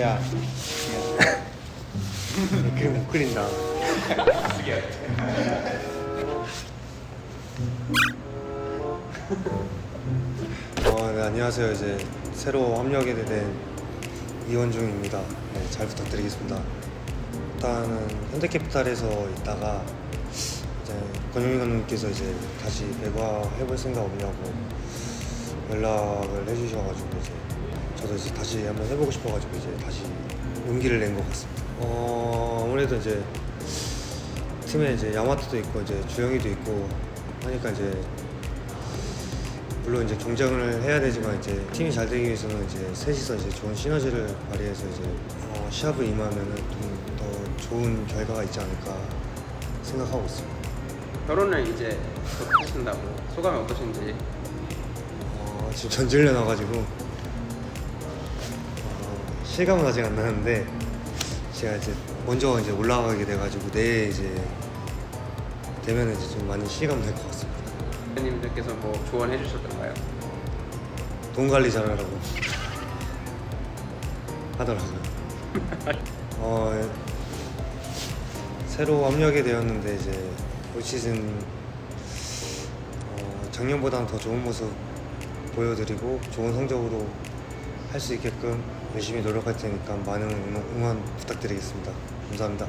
야, 그림 못 그린다. 어, 네, 안녕하세요. 이제 새로 합류하게 된 이원중입니다. 네, 잘 부탁드리겠습니다. 일단은 현대캐피탈에서 있다가 이제 권영희 감독님께서 이제 다시 배과해볼 생각 없냐고 연락을 해주셔가지고 이제 저도 이제 다시 한번 해보고 싶어가지고 이제 다시 용기를 낸 것 같습니다. 어 아무래도 이제 팀에 이제 야마토도 있고 이제 주영이도 있고 하니까 이제 물론 이제 경쟁을 해야 되지만 이제 팀이 잘 되기 위해서는 이제 셋이서 이제 좋은 시너지를 발휘해서 이제 어, 시합을 임하면은 좀 더 좋은 결과가 있지 않을까 생각하고 있습니다. 결혼을 이제 곧 하신다고 소감이 어떠신지 어, 지금 전지훈련 와가지고 어, 실감은 아직 안 나는데 제가 이제 먼저 이제 올라가게 돼가지고 내일 이제 되면 이제 좀 많이 실감 될 것 같습니다. 대표님들께서 뭐 조언해 주셨던가요? 돈 관리 잘하라고 하더라고요. 어, 새로 합류하게 되었는데 이제 올 시즌 어, 작년보다는 더 좋은 모습 보여드리고 좋은 성적으로 할 수 있게끔 열심히 노력할 테니까 많은 응원, 부탁드리겠습니다. 감사합니다.